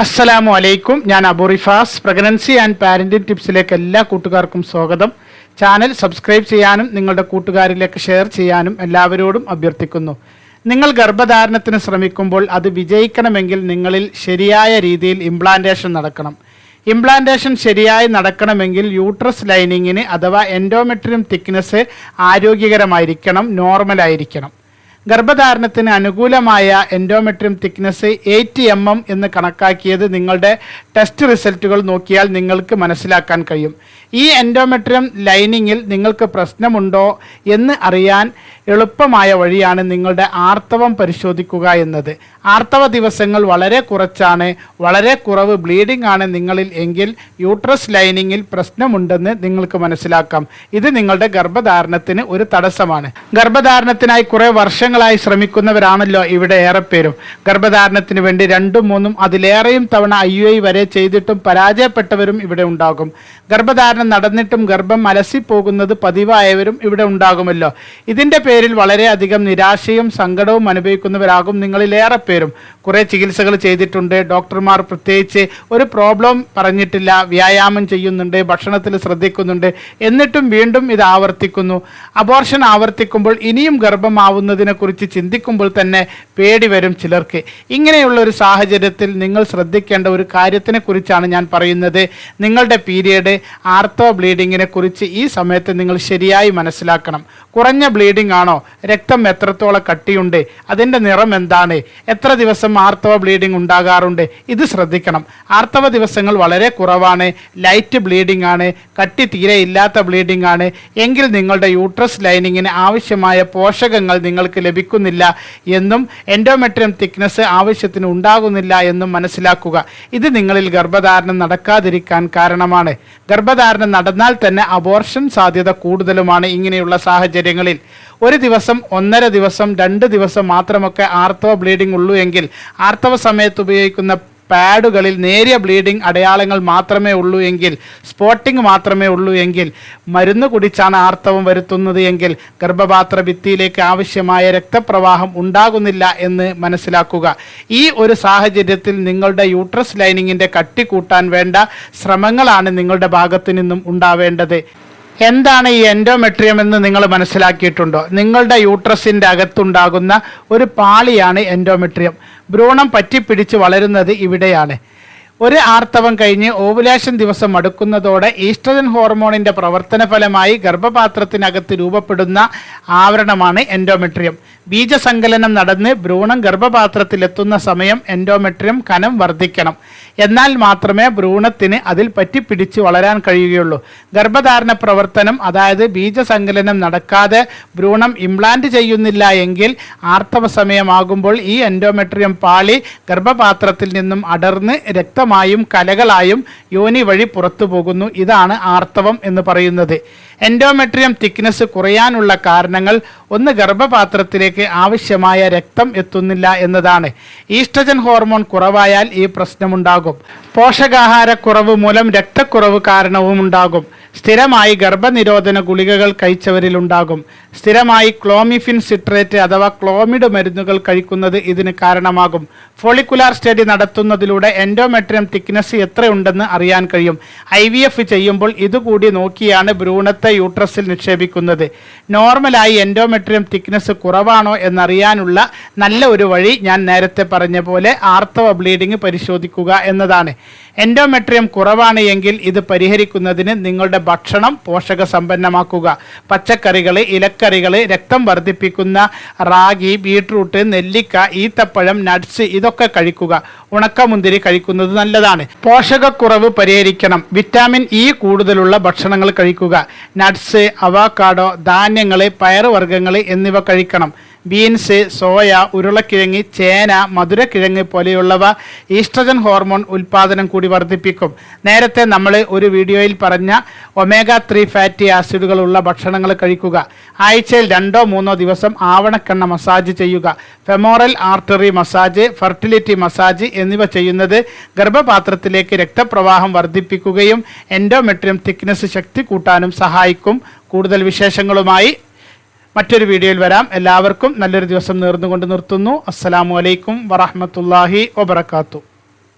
അസ്സലാമു അലൈക്കും. ഞാൻ Abu Rifas. Pregnancy and parenting ടിപ്സിലേക്ക് എല്ലാ കൂട്ടുകാർക്കും സ്വാഗതം. ചാനൽ സബ്സ്ക്രൈബ് ചെയ്യാനും നിങ്ങളുടെ കൂട്ടുകാരിലേക്ക് ഷെയർ ചെയ്യാനും എല്ലാവരോടും അഭ്യർത്ഥിക്കുന്നു. നിങ്ങൾ ഗർഭധാരണത്തിന് ശ്രമിക്കുമ്പോൾ അത് വിജയിക്കണമെങ്കിൽ നിങ്ങളിൽ ശരിയായ രീതിയിൽ ഇംപ്ലാന്റേഷൻ നടക്കണം. ഇംപ്ലാന്റേഷൻ ശരിയായി നടക്കണമെങ്കിൽ യൂട്രസ് ലൈനിങ്ങിന് അഥവാ എൻഡോമെട്രിയം തിക്നെസ് ആരോഗ്യകരമായിരിക്കണം നോർമലായിരിക്കണം ഗർഭധാരണത്തിന് അനുകൂലമായ endometrium thickness eighty M M എന്ന് കണക്കാക്കിയത് നിങ്ങളുടെ ടെസ്റ്റ് റിസൾട്ടുകൾ നോക്കിയാൽ നിങ്ങൾക്ക് മനസ്സിലാക്കാൻ കഴിയും. ഈ എൻഡോമെട്രിയം ലൈനിങ്ങിൽ നിങ്ങൾക്ക് പ്രശ്നമുണ്ടോ എന്ന് അറിയാൻ എളുപ്പമായ വഴിയാണ് നിങ്ങളുടെ ആർത്തവം പരിശോധിക്കുക എന്നത്. ആർത്തവ ദിവസങ്ങൾ വളരെ കുറച്ചാണ് വളരെ കുറവ് ബ്ലീഡിംഗ് ആണ് നിങ്ങളിൽ എങ്കിൽ യൂട്രസ് ലൈനിങ്ങിൽ പ്രശ്നമുണ്ടെന്ന് നിങ്ങൾക്ക് മനസ്സിലാക്കാം. ഇത് നിങ്ങളുടെ ഗർഭധാരണത്തിന് ഒരു തടസ്സമാണ്. ഗർഭധാരണത്തിനായി കുറേ വർഷങ്ങളായി ശ്രമിക്കുന്നവരാണല്ലോ ഇവിടെ ഏറെ പേരും ഗർഭധാരണത്തിന് വേണ്ടി രണ്ടും മൂന്നും അതിലേറെയും തവണ ഐ യു ഐ വരെ ചെയ്തിട്ടും പരാജയപ്പെട്ടവരും ഇവിടെ ഉണ്ടാകും. ഗർഭധാരണം നടന്നിട്ടും ഗർഭം അലസി അലസിപ്പോകുന്നത് പതിവായവരും ഇവിടെ ഉണ്ടാകുമല്ലോ. ഇതിന്റെ പേരിൽ വളരെയധികം നിരാശയും സങ്കടവും അനുഭവിക്കുന്നവരാകും നിങ്ങളിലേറെ പേരും കുറേ ചികിത്സകൾ ചെയ്തിട്ടുണ്ട്. ഡോക്ടർമാർ പ്രത്യേകിച്ച് ഒരു പ്രോബ്ലം പറഞ്ഞിട്ടില്ല വ്യായാമം ചെയ്യുന്നുണ്ട് ഭക്ഷണത്തിൽ ശ്രദ്ധിക്കുന്നുണ്ട്. എന്നിട്ടും വീണ്ടും ഇത് ആവർത്തിക്കുന്നു. അബോർഷൻ ആവർത്തിക്കുമ്പോൾ ഇനിയും ഗർഭമാവുന്നതിനെക്കുറിച്ച് ചിന്തിക്കുമ്പോൾ തന്നെ പേടി വരും ചിലർക്ക്. ഇങ്ങനെയുള്ള ഒരു സാഹചര്യത്തിൽ നിങ്ങൾ ശ്രദ്ധിക്കേണ്ട ഒരു കാര്യത്തിനെ കുറിച്ചാണ് ഞാൻ പറയുന്നത്. നിങ്ങളുടെ പീരിയഡ് ആർത്തോ ബ്ലീഡിങ്ങിനെ കുറിച്ച് ഈ സമയത്ത് നിങ്ങൾ ശരിയായി മനസ്സിലാക്കണം. കുറഞ്ഞ ബ്ലീഡിംഗ് ആണോ? രക്തം എത്രത്തോളം കട്ടിയുണ്ട്? അതിന്റെ നിറം എന്താണ്? എത്ര ദിവസം ആർത്തവ ബ്ലീഡിംഗ് ഉണ്ടാകാറുണ്ട്? ഇത് ശ്രദ്ധിക്കണം. ആർത്തവ ദിവസങ്ങൾ വളരെ കുറവാണ്. ലൈറ്റ് ബ്ലീഡിംഗ് ആണ്. കട്ടി തീരെ ഇല്ലാത്ത ബ്ലീഡിംഗ് ആണ്. എങ്കിൽ നിങ്ങളുടെ യൂട്രസ് ലൈനിങ്ങിന് ആവശ്യമായ പോഷകങ്ങൾ നിങ്ങൾക്ക് ലഭിക്കുന്നില്ല എന്നും എൻഡോമെട്രിയം തിക്നെസ് ആവശ്യത്തിന് ഉണ്ടാകുന്നില്ല എന്നും മനസ്സിലാക്കുക. ഇത് നിങ്ങളിൽ ഗർഭധാരണം നടക്കാതിരിക്കാൻ കാരണമാണ്. ഗർഭധാരണം നടന്നാൽ തന്നെ അബോർഷൻ സാധ്യത കൂടുതലുമാണ് ഇങ്ങനെയുള്ള സാഹചര്യങ്ങളിൽ. ഒരു ദിവസം ഒന്നര ദിവസം രണ്ട് ദിവസം മാത്രമൊക്കെ ആർത്തവ ബ്ലീഡിംഗ് ഉള്ളൂ എങ്കിൽ ആർത്തവ സമയത്ത് ഉപയോഗിക്കുന്ന പാഡുകളിൽ നേരിയ ബ്ലീഡിംഗ് അടയാളങ്ങൾ മാത്രമേ ഉള്ളൂ എങ്കിൽ സ്പോട്ടിംഗ് മാത്രമേ ഉള്ളൂ എങ്കിൽ മരുന്ന് കുടിച്ചാണ് ആർത്തവം വരുത്തുന്നത് എങ്കിൽ ഗർഭപാത്ര ഭിത്തിയിലേക്ക് ആവശ്യമായ രക്തപ്രവാഹം ഉണ്ടാകുന്നില്ല എന്ന് മനസ്സിലാക്കുക. ഈ ഒരു സാഹചര്യത്തിൽ നിങ്ങളുടെ യൂട്രസ് ലൈനിങ്ങിന്റെ കട്ടി കൂട്ടാൻ വേണ്ട ശ്രമങ്ങളാണ് നിങ്ങളുടെ ഭാഗത്തു നിന്നും ഉണ്ടാവേണ്ടത്. എന്താണ് ഈ എൻഡോമെട്രിയം എന്ന് നിങ്ങൾ മനസ്സിലാക്കിയിട്ടുണ്ടോ? നിങ്ങളുടെ യൂട്രസിന്റെ അകത്തുണ്ടാകുന്ന ഒരു പാളിയാണ് എൻഡോമെട്രിയം ഭ്രൂണം പറ്റിപ്പിടിച്ച് വളരുന്നത് ഇവിടെയാണ്. ഒരു ആർത്തവം കഴിഞ്ഞ് ഓവുലേഷൻ ദിവസം അടുക്കുന്നതോടെ ഈസ്ട്രജൻ ഹോർമോണിന്റെ പ്രവർത്തന ഫലമായി ഗർഭപാത്രത്തിനകത്ത് രൂപപ്പെടുന്ന ആവരണമാണ് എൻഡോമെട്രിയം ബീജസങ്കലനം നടന്ന് ഭ്രൂണം ഗർഭപാത്രത്തിലെത്തുന്ന സമയം എൻഡോമെട്രിയം കനം വർദ്ധിക്കണം. എന്നാൽ മാത്രമേ ഭ്രൂണത്തിന് അതിൽ പറ്റിപ്പിടിച്ച് വളരാൻ കഴിയുകയുള്ളൂ. ഗർഭധാരണ പ്രവർത്തനം അതായത് ബീജസങ്കലനം നടക്കാതെ ഭ്രൂണം ഇംപ്ലാന്റ് ചെയ്യുന്നില്ല എങ്കിൽ ആർത്തവ സമയമാകുമ്പോൾ ഈ എൻഡോമെട്രിയം പാളി ഗർഭപാത്രത്തിൽ നിന്നും അടർന്ന് രക്തമായും കലകളായും യോനി വഴി പുറത്തു പോകുന്നു ഇതാണ് ആർത്തവം എന്ന് പറയുന്നത്. എൻഡോമെട്രിയം തിക്നെസ് കുറയാനുള്ള കാരണങ്ങൾ ഒന്ന് ഗർഭപാത്രത്തിലേക്ക് ആവശ്യമായ രക്തം എത്തുന്നില്ല എന്നതാണ്. ഈസ്ട്രജൻ ഹോർമോൺ കുറവായാൽ ഈ പ്രശ്നമുണ്ടാകും. പോഷകാഹാരക്കുറവ് മൂലം രക്തക്കുറവ് കാരണവും ഉണ്ടാകും സ്ഥിരമായി ഗർഭനിരോധന ഗുളികകൾ കഴിച്ചവരിലുണ്ടാകും. സ്ഥിരമായി ക്ലോമിഫിൻ സിട്രേറ്റ് അഥവാ ക്ലോമിഡ് മരുന്നുകൾ കഴിക്കുന്നത് ഇതിന് കാരണമാകും. ഫോളിക്കുലാർ സ്റ്റഡി നടത്തുന്നതിലൂടെ എൻഡോമെട്രിയം തിക്നെസ് എത്രയുണ്ടെന്ന് അറിയാൻ കഴിയും. ഐ വി എഫ് ചെയ്യുമ്പോൾ ഇതുകൂടി നോക്കിയാണ് ഭ്രൂണത്തെ യൂട്രസിൽ നിക്ഷേപിക്കുന്നത്. നോർമലായി എൻഡോമെട്രിയം തിക്നെസ് കുറവാണോ എന്നറിയാനുള്ള നല്ല ഒരു വഴി ഞാൻ നേരത്തെ പറഞ്ഞ പോലെ ആർത്തവ ബ്ലീഡിംഗ് പരിശോധിക്കുക എന്നതാണ്. എൻഡോമെട്രിയം കുറവാണ് എങ്കിൽ ഇത് പരിഹരിക്കുന്നതിന് നിങ്ങളുടെ ഭക്ഷണം പോഷക സമ്പന്നമാക്കുക പച്ചക്കറികൾ ഇലക്കറികൾ രക്തം വർദ്ധിപ്പിക്കുന്ന റാഗി ബീട്രൂട്ട് നെല്ലിക്ക ഈത്തപ്പഴം നട്ട്സ് ഇതൊക്കെ കഴിക്കുക. ഉണക്കമുന്തിരി കഴിക്കുന്നത് നല്ലതാണ്. പോഷകക്കുറവ് പരിഹരിക്കണം. വിറ്റാമിൻ ഇ കൂടുതലുള്ള ഭക്ഷണങ്ങൾ കഴിക്കുക. നട്ട്സ് അവാക്കാഡോ ധാന്യങ്ങൾ പയറുവർഗങ്ങൾ എന്നിവ കഴിക്കണം. ബീൻസ് സോയ ഉരുളക്കിഴങ്ങ് ചേന മധുരക്കിഴങ്ങ് പോലെയുള്ളവ ഈസ്ട്രജൻ ഹോർമോൺ ഉൽപ്പാദനം കൂടി വർദ്ധിപ്പിക്കും. നേരത്തെ നമ്മൾ ഒരു വീഡിയോയിൽ പറഞ്ഞ ഒമേഗ ത്രീ ഫാറ്റി ആസിഡുകളുള്ള ഭക്ഷണങ്ങൾ കഴിക്കുക. ആഴ്ചയിൽ രണ്ടോ മൂന്നോ ദിവസം ആവണക്കെണ്ണ മസാജ് ചെയ്യുക. Femoral artery massage fertility massage എന്നിവ ചെയ്യുന്നത് ഗർഭപാത്രത്തിലേക്ക് രക്തപ്രവാഹം വർദ്ധിപ്പിക്കുകയും എൻഡോമെട്രിയം തിക്നെസ് ശക്തി കൂട്ടാനും സഹായിക്കും. കൂടുതൽ വിശേഷങ്ങളുമായി മറ്റൊരു വീഡിയോയിൽ വരാം. എല്ലാവർക്കും നല്ലൊരു ദിവസം നേർന്നുകൊണ്ട് നിർത്തുന്നു. അസ്സലാമു അലൈക്കും വറഹമത്തല്ലാഹി വബർക്കാത്തു